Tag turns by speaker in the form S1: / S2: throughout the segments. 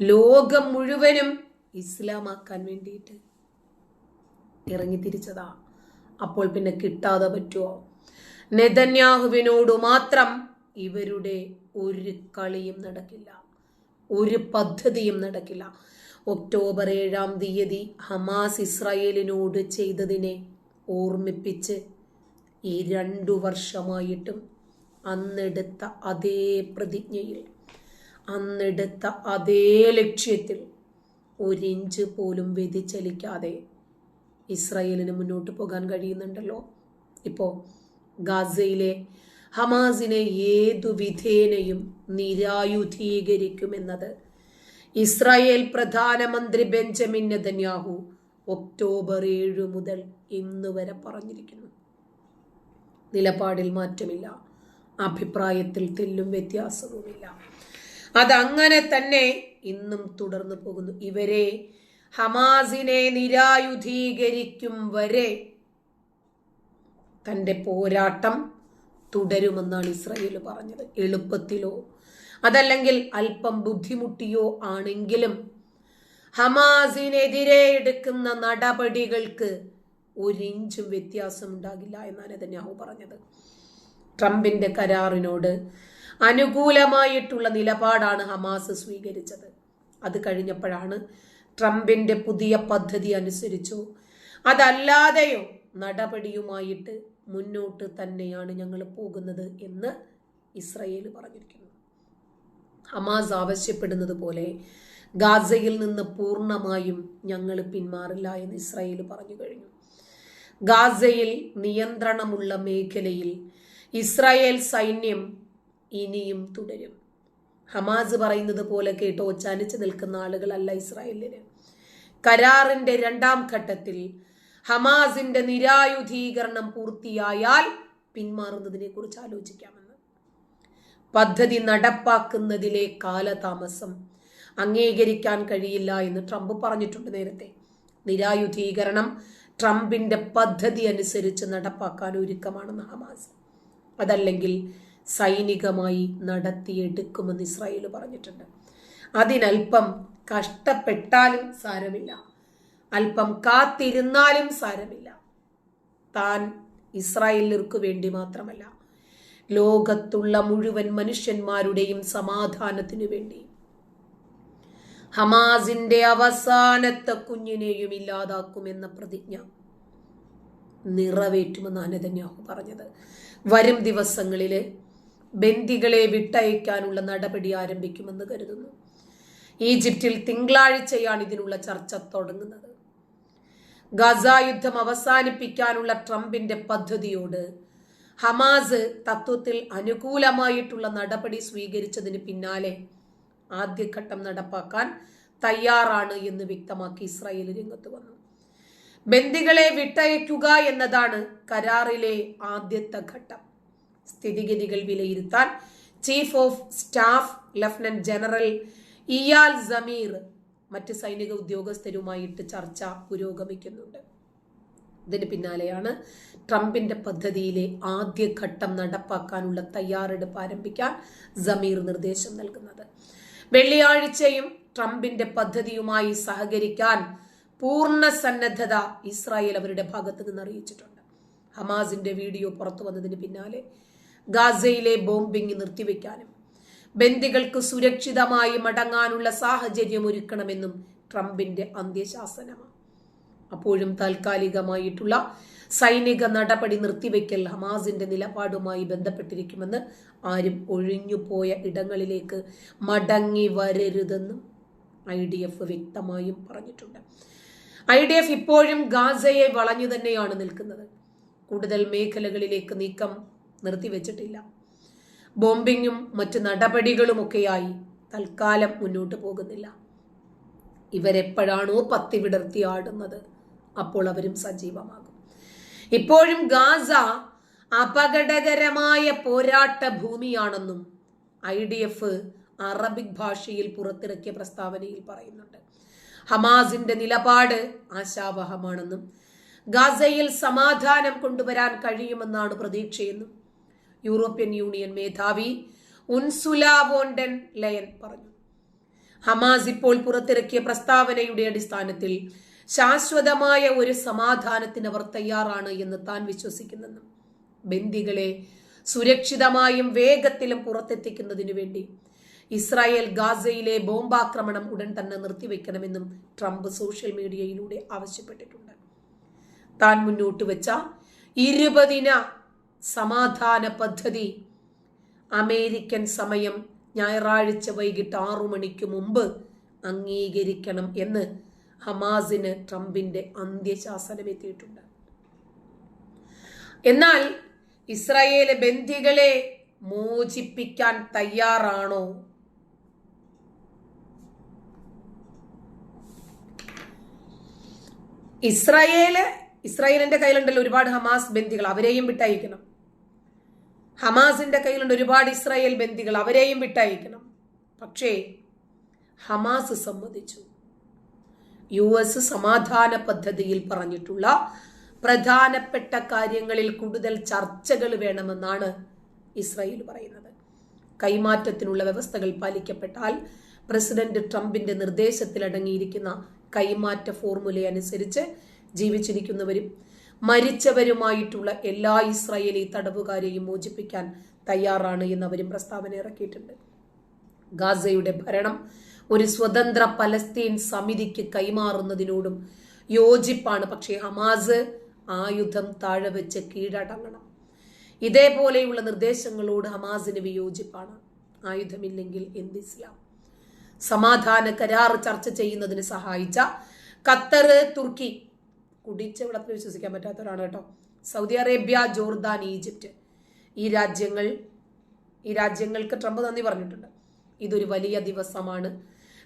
S1: ലോകം മുഴുവനും ഇസ്ലാമാക്കാൻ വേണ്ടിയിട്ട് ഇറങ്ങി തിരിച്ചതാ അപ്പോൾ പിന്നെ കിട്ടാതെ പറ്റുമോ നെതന്യാഹുവിനോട് മാത്രം ഇവരുടെ ഒരു കളിയും നടക്കില്ല. ഒരു പദ്ധതിയും നടക്കില്ല. ഒക്ടോബർ ഏഴാം തീയതി ഹമാസ് ഇസ്രായേലിനോട് ചെയ്തതിനെ ഓർമ്മിപ്പിച്ച് ഈ രണ്ടു വർഷമായിട്ടും അന്നെടുത്ത അതേ പ്രതിജ്ഞയിൽ അന്നെടുത്ത അതേ ലക്ഷ്യത്തിൽ ഒരിഞ്ച് പോലും വ്യതിചലിക്കാതെ ഇസ്രയേലിന് മുന്നോട്ട് പോകാൻ കഴിയുന്നുണ്ടല്ലോ. ഇപ്പോൾ ഗാസയിലെ ഹമാസിനെ ഏതു വിധേനയും നിരായുധീകരിക്കുമെന്നത് ഇസ്രായേൽ പ്രധാനമന്ത്രി ബെഞ്ചമിൻ നെതന്യാഹു ഒക്ടോബർ ഏഴ് മുതൽ ഇന്ന് വരെ പറഞ്ഞിരിക്കുന്നു. നിലപാടിൽ മാറ്റമില്ല അഭിപ്രായത്തിൽ തെല്ലും വ്യത്യാസവുമില്ല. അതങ്ങനെ തന്നെ ഇന്നും തുടർന്നു പോകുന്നു. ഇവരെ ഹമാസിനെ നിരായുധീകരിക്കും വരെ തന്റെ പോരാട്ടം തുടരുമെന്നാണ് ഇസ്രയേൽ പറഞ്ഞത്. എളുപ്പത്തിലോ അതല്ലെങ്കിൽ അല്പം ബുദ്ധിമുട്ടിയോ ആണെങ്കിലും ഹമാസിനെതിരെ എടുക്കുന്ന നടപടികൾക്ക് ഒരിഞ്ചും വ്യത്യാസം ഉണ്ടാകില്ല എന്നാണ് നെതന്യാഹു പറഞ്ഞത്. ട്രംപിന്റെ കരാറിനോട് അനുകൂലമായിട്ടുള്ള നിലപാടാണ് ഹമാസ് സ്വീകരിച്ചത്. അത് കഴിഞ്ഞപ്പോഴാണ് ട്രംപിന്റെ പുതിയ പദ്ധതി അനുസരിച്ചോ അതല്ലാതെയോ നടപടിയുമായിട്ട് മുന്നോട്ട് തന്നെയാണ് ഞങ്ങൾ പോകുന്നത് എന്ന് ഇസ്രയേൽ പറഞ്ഞിരിക്കുന്നു. ഹമാസ് ആവശ്യപ്പെടുന്നത് പോലെ ഗാസയിൽ നിന്ന് പൂർണമായും ഞങ്ങൾ പിന്മാറില്ല എന്ന് ഇസ്രയേൽ പറഞ്ഞു കഴിഞ്ഞു. ഗാസയിൽ നിയന്ത്രണമുള്ള മേഖലയിൽ ഇസ്രായേൽ സൈന്യം ഇനിയും തുടരും. ഹമാസ് പറയുന്നത് പോലെ കേട്ടോ ചലിച്ചു നിൽക്കുന്ന ആളുകളല്ല ഇസ്രായേലിന്. കരാറിന്റെ രണ്ടാം ഘട്ടത്തിൽ ഹമാസിന്റെ നിരായുധീകരണം പൂർത്തിയായാൽ പിന്മാറുന്നതിനെ കുറിച്ച് ആലോചിക്കാമെന്ന്. പദ്ധതി നടപ്പാക്കുന്നതിലെ കാലതാമസം അംഗീകരിക്കാൻ കഴിയില്ല എന്ന് ട്രംപ് പറഞ്ഞിട്ടുണ്ട് നേരത്തെ. നിരായുധീകരണം ട്രംപിന്റെ പദ്ധതി അനുസരിച്ച് നടപ്പാക്കാൻ ഒരുക്കമാണെന്ന് ഹമാസ്. അതല്ലെങ്കിൽ സൈനികമായി നടത്തിയെടുക്കുമെന്ന് ഇസ്രായേൽ പറഞ്ഞിട്ടുണ്ട്. അതിനൽപ്പം കഷ്ടപ്പെട്ടാലും സാരമില്ല. അല്പം കാത്തിരുന്നാലും സാരമില്ല. താൻ ഇസ്രായേലർക്ക് വേണ്ടി മാത്രമല്ല ലോകത്തുള്ള മുഴുവൻ മനുഷ്യന്മാരുടെയും സമാധാനത്തിനു വേണ്ടി. ഹമാസിന്റെ അവസാനത്തെ കുഞ്ഞിനെയും ഇല്ലാതാക്കുമെന്ന പ്രതിജ്ഞ നിറവേറ്റുമെന്നാണ് നെതന്യാഹു പറഞ്ഞത്. വരും ദിവസങ്ങളിൽ ബന്ദികളെ വിട്ടയക്കാനുള്ള നടപടി ആരംഭിക്കുമെന്ന് കരുതുന്നു. ഈജിപ്തിൽ തിങ്കളാഴ്ചയാണ് ഇതിനുള്ള ചർച്ച തുടങ്ങുന്നത്. ഗസ യുദ്ധം അവസാനിപ്പിക്കാനുള്ള ട്രംപിന്റെ പദ്ധതിയോട് ഹമാസ് തത്വത്തിൽ അനുകൂലമായിട്ടുള്ള നടപടി സ്വീകരിച്ചതിന് പിന്നാലെ ആദ്യഘട്ടം നടപ്പാക്കാൻ തയ്യാറാണ് എന്ന് വ്യക്തമാക്കി ഇസ്രായേൽ രംഗത്ത് വന്നു. ബന്ദികളെ വിട്ടയക്കുക എന്നതാണ് കരാറിലെ ആദ്യത്തെ ഘട്ടം. സ്ഥിതിഗതികൾ വിലയിരുത്താൻ chief of staff lieutenant general Eyal Zamir മറ്റ് സൈനിക ഉദ്യോഗസ്ഥരുമായിട്ട് ചർച്ച പുരോഗമിക്കുന്നുണ്ട്. ഇതിന് പിന്നാലെയാണ് ട്രംപിന്റെ പദ്ധതിയിലെ ആദ്യഘട്ടം നടപ്പാക്കാനുള്ള തയ്യാറെടുപ്പ് ആരംഭിക്കാൻ സമീർ നിർദ്ദേശം നൽകുന്നത്. വെള്ളിയാഴ്ചയും ട്രംപിന്റെ പദ്ധതിയുമായി സഹകരിക്കാൻ പൂർണ സന്നദ്ധത ഇസ്രായേൽ അവരുടെ ഭാഗത്ത് നിന്ന് അറിയിച്ചിട്ടുണ്ട്. ഹമാസിന്റെ വീഡിയോ പുറത്തു വന്നതിന് പിന്നാലെ ഗാസയിലെ ബോംബിംഗ് നിർത്തിവെക്കാനും ബന്ദികൾക്ക് സുരക്ഷിതമായി മടങ്ങാനുള്ള സാഹചര്യം ഒരുക്കണമെന്നും ട്രംപിന്റെ അന്ത്യശാസനമാണ്. അപ്പോഴും താൽക്കാലികമായിട്ടുള്ള സൈനിക നടപടി നിർത്തിവെക്കൽ ഹമാസിന്റെ നിലപാടുമായി ബന്ധപ്പെട്ടിരിക്കുമെന്ന് ആരും ഒഴിഞ്ഞുപോയ ഇടങ്ങളിലേക്ക് മടങ്ങി വരരുതെന്നും ഐ ഡി എഫ് വ്യക്തമായും പറഞ്ഞിട്ടുണ്ട്. ഐ ഡി എഫ് ഇപ്പോഴും ഗാസയെ വളഞ്ഞു തന്നെയാണ് നിൽക്കുന്നത്. കൂടുതൽ മേഖലകളിലേക്ക് നീക്കം നിർത്തിവെച്ചിട്ടില്ല. ബോംബിങ്ങും മറ്റു നടപടികളുമൊക്കെയായി തൽക്കാലം മുന്നോട്ട് പോകുന്നില്ല. ഇവരെപ്പോഴാണോ പത്തി വിടർത്തി ആടുന്നത്? അപ്പോൾ അവരും സജീവമാകും. ഇപ്പോഴും ഗാസ അപകടകരമായ പോരാട്ട ഭൂമിയാണെന്നും ഐ ഡി എഫ് അറബിക് ഭാഷയിൽ പുറത്തിറക്കിയ പ്രസ്താവനയിൽ പറയുന്നുണ്ട്. ഹമാസിന്റെ നിലപാട് ആശാവഹമാണെന്നും ഗാസയിൽ സമാധാനം കൊണ്ടുവരാൻ കഴിയുമെന്നാണ് പ്രതീക്ഷയെന്നും യൂറോപ്യൻ യൂണിയൻ മേധാവി ഉൻസുല വോണ്ടൻ ലയൻ പറഞ്ഞു. ഹമാസ് ഇപ്പോൾ പുറത്തിറക്കിയ പ്രസ്താവനയുടെ അടിസ്ഥാനത്തിൽ ശാശ്വതമായ ഒരു സമാധാനത്തിന് അവർ തയ്യാറാണ് എന്ന് താൻ വിശ്വസിക്കുന്നെന്നും ബന്ദികളെ സുരക്ഷിതമായും വേഗത്തിലും പുറത്തെത്തിക്കുന്നതിനു വേണ്ടി ഇസ്രായേൽ ഗാസയിലെ ബോംബാക്രമണം ഉടൻ തന്നെ നിർത്തിവെക്കണമെന്നും ട്രംപ് സോഷ്യൽ മീഡിയയിലൂടെ ആവശ്യപ്പെട്ടിട്ടുണ്ട്. താൻ മുന്നോട്ട് വെച്ച ഇരുപതിന സമാധാന പദ്ധതി. അമേരിക്കൻ സമയം ഞായറാഴ്ച വൈകിട്ട് ആറു മണിക്ക് മുമ്പ് അംഗീകരിക്കണം എന്ന് ഹമാസിന് ട്രംപിന്റെ അന്ത്യശാസനം എത്തിയിട്ടുണ്ട്. എന്നാൽ ഇസ്രായേൽ ബന്ധികളെ മോചിപ്പിക്കാൻ തയ്യാറാണോ? ഇസ്രായേൽ ഇസ്രായേലിന്റെ കയ്യിലുണ്ടല്ലോ ഒരുപാട് ഹമാസ് ബന്ദികൾ അവരെയും വിട്ടയക്കണം. ഹമാസിന്റെ കയ്യിലുണ്ട് ഒരുപാട് ഇസ്രായേൽ ബന്ദികൾ അവരെയും വിട്ടയക്കണം. പക്ഷേ ഹമാസ് സമ്മതിച്ചു. യു എസ് സമാധാന പദ്ധതിയിൽ പറഞ്ഞിട്ടുള്ള പ്രധാനപ്പെട്ട കാര്യങ്ങളിൽ കൂടുതൽ ചർച്ചകൾ വേണമെന്നാണ് ഇസ്രായേൽ പറയുന്നത്. കൈമാറ്റത്തിനുള്ള വ്യവസ്ഥകൾ പാലിക്കപ്പെട്ടാൽ പ്രസിഡന്റ് ട്രംപിന്റെ നിർദ്ദേശത്തിൽ അടങ്ങിയിരിക്കുന്ന കൈമാറ്റ ഫോർമുല അനുസരിച്ച് ജീവിച്ചിരിക്കുന്നവരും മരിച്ചവരുമായിട്ടുള്ള എല്ലാ ഇസ്രായേലി തടവുകാരെയും മോചിപ്പിക്കാൻ തയ്യാറാണ് എന്ന് അവരും പ്രസ്താവന ഇറക്കിയിട്ടുണ്ട്. ഗാസയുടെ ഭരണം ഒരു സ്വതന്ത്ര പലസ്തീൻ സമിതിക്ക് കൈമാറുന്നതിനോടും യോജിപ്പാണ്. പക്ഷേ ഹമാസ് ആയുധം താഴെ വെച്ച് കീഴടങ്ങണം. ഇതേപോലെയുള്ള നിർദ്ദേശങ്ങളോട് ഹമാസിന് വിയോജിപ്പാണ്. ആയുധമില്ലെങ്കിൽ എന്ത് ഇസ്ലാം? സമാധാന കരാർ ചർച്ച ചെയ്യുന്നതിന് സഹായിച്ച ഖത്തർ തുർക്കി കുടിച്ച വെള്ളത്തിൽ വിശ്വസിക്കാൻ പറ്റാത്തവരാണ് കേട്ടോ. Saudi Arabia Jordan Egypt. ഈ രാജ്യങ്ങൾ ഈ രാജ്യങ്ങൾക്ക് ട്രംപ് നന്ദി പറഞ്ഞിട്ടുണ്ട്. ഇതൊരു വലിയ ദിവസമാണ്.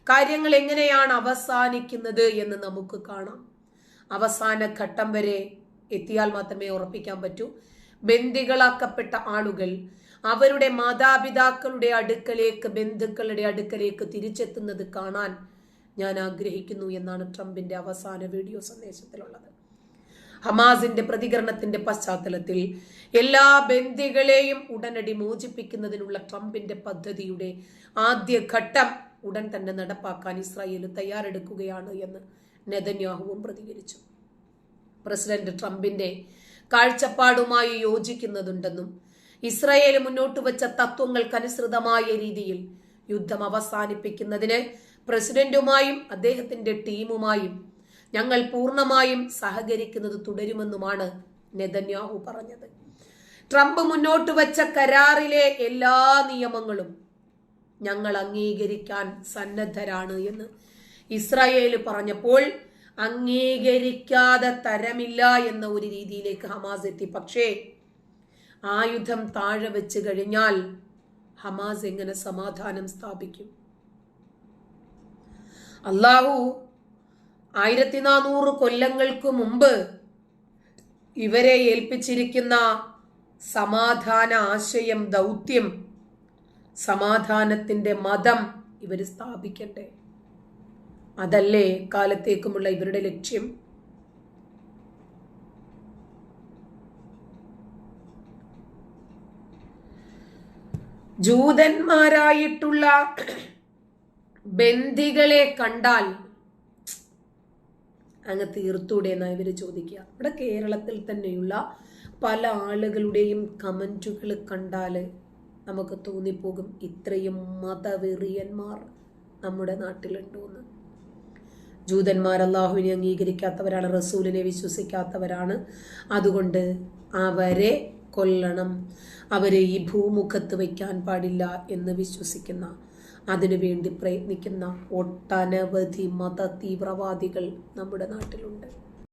S1: കാര്യങ്ങൾ എങ്ങനെയാണ് അവസാനിക്കുന്നത് എന്ന് നമുക്ക് കാണാം. അവസാന ഘട്ടം വരെ എത്തിയാൽ മാത്രമേ ഉറപ്പിക്കാൻ പറ്റൂ. ബന്ദികളാക്കപ്പെട്ട ആളുകൾ അവരുടെ മാതാപിതാക്കളുടെ അടുക്കലേക്ക് ബന്ധുക്കളുടെ അടുക്കലേക്ക് തിരിച്ചെത്തുന്നത് കാണാൻ ഞാൻ ആഗ്രഹിക്കുന്നു എന്നാണ് ട്രംപിന്റെ അവസാന വീഡിയോ സന്ദേശത്തിലുള്ളത്. ഹമാസിന്റെ പ്രതികരണത്തിന്റെ പശ്ചാത്തലത്തിൽ എല്ലാ ബന്ദികളെയും ഉടനടി മോചിപ്പിക്കുന്നതിനുള്ള ട്രംപിന്റെ പദ്ധതിയുടെ ആദ്യ ഘട്ടം ഉടൻ തന്നെ നടപ്പാക്കാൻ ഇസ്രായേൽ തയ്യാറെടുക്കുകയാണ് എന്ന് നെതന്യാഹുവും പ്രതികരിച്ചു. പ്രസിഡന്റ് ട്രംപിന്റെ കാഴ്ചപ്പാടുമായി യോജിക്കുന്നതുണ്ടെന്നും ഇസ്രായേൽ മുന്നോട്ട് വെച്ച തത്വങ്ങൾക്കനുസൃതമായ രീതിയിൽ യുദ്ധം അവസാനിപ്പിക്കുന്നതിന് പ്രസിഡന്റുമായും അദ്ദേഹത്തിന്റെ ടീമുമായും ഞങ്ങൾ പൂർണമായും സഹകരിക്കുന്നത് തുടരുമെന്നുമാണ് നെതന്യാഹു പറഞ്ഞത്. ട്രംപ് മുന്നോട്ട് വച്ച കരാറിലെ എല്ലാ നിയമങ്ങളും ഞങ്ങൾ അംഗീകരിക്കാൻ സന്നദ്ധരാണ് എന്ന് ഇസ്രായേൽ പറഞ്ഞപ്പോൾ അംഗീകരിക്കാതെ തരമില്ല എന്ന ഒരു രീതിയിലേക്ക് ഹമാസ് എത്തി. പക്ഷേ ആയുധം താഴെ വെച്ച് കഴിഞ്ഞാൽ ഹമാസ് എങ്ങനെ സമാധാനം സ്ഥാപിക്കും? അള്ളാഹു ആയിരത്തി നാനൂറ് കൊല്ലങ്ങൾക്ക് മുമ്പ് ഇവരെ ഏൽപ്പിച്ചിരിക്കുന്ന സമാധാന ആശയം ദൗത്യം സമാധാനത്തിന്റെ മതം ഇവർ സ്ഥാപിക്കട്ടെ. അതല്ലേ കാലത്തേക്കുമുള്ള ഇവരുടെ ലക്ഷ്യം? ജൂതന്മാരായിട്ടുള്ള ബന്ധികളെ കണ്ടാൽ അങ്ങ് തീർത്തൂടെ എന്നാണ് ഇവർ ചോദിക്കുക. ഇവിടെ കേരളത്തിൽ തന്നെയുള്ള പല ആളുകളുടെയും കമന്റുകൾ കണ്ടാൽ നമുക്ക് തോന്നിപ്പോകും ഇത്രയും മതവെറിയന്മാർ നമ്മുടെ നാട്ടിലുണ്ടോന്ന്. ജൂതന്മാർ അള്ളാഹുവിനെ അംഗീകരിക്കാത്തവരാണ് റസൂലിനെ വിശ്വസിക്കാത്തവരാണ്. അതുകൊണ്ട് അവരെ കൊല്ലണം. അവരെ ഈ ഭൂമുഖത്ത് വയ്ക്കാൻ പാടില്ല എന്ന് വിശ്വസിക്കുന്ന അതിനുവേണ്ടി പ്രയത്നിക്കുന്ന ഒട്ടനവധി മത തീവ്രവാദികൾ നമ്മുടെ നാട്ടിലുണ്ട്.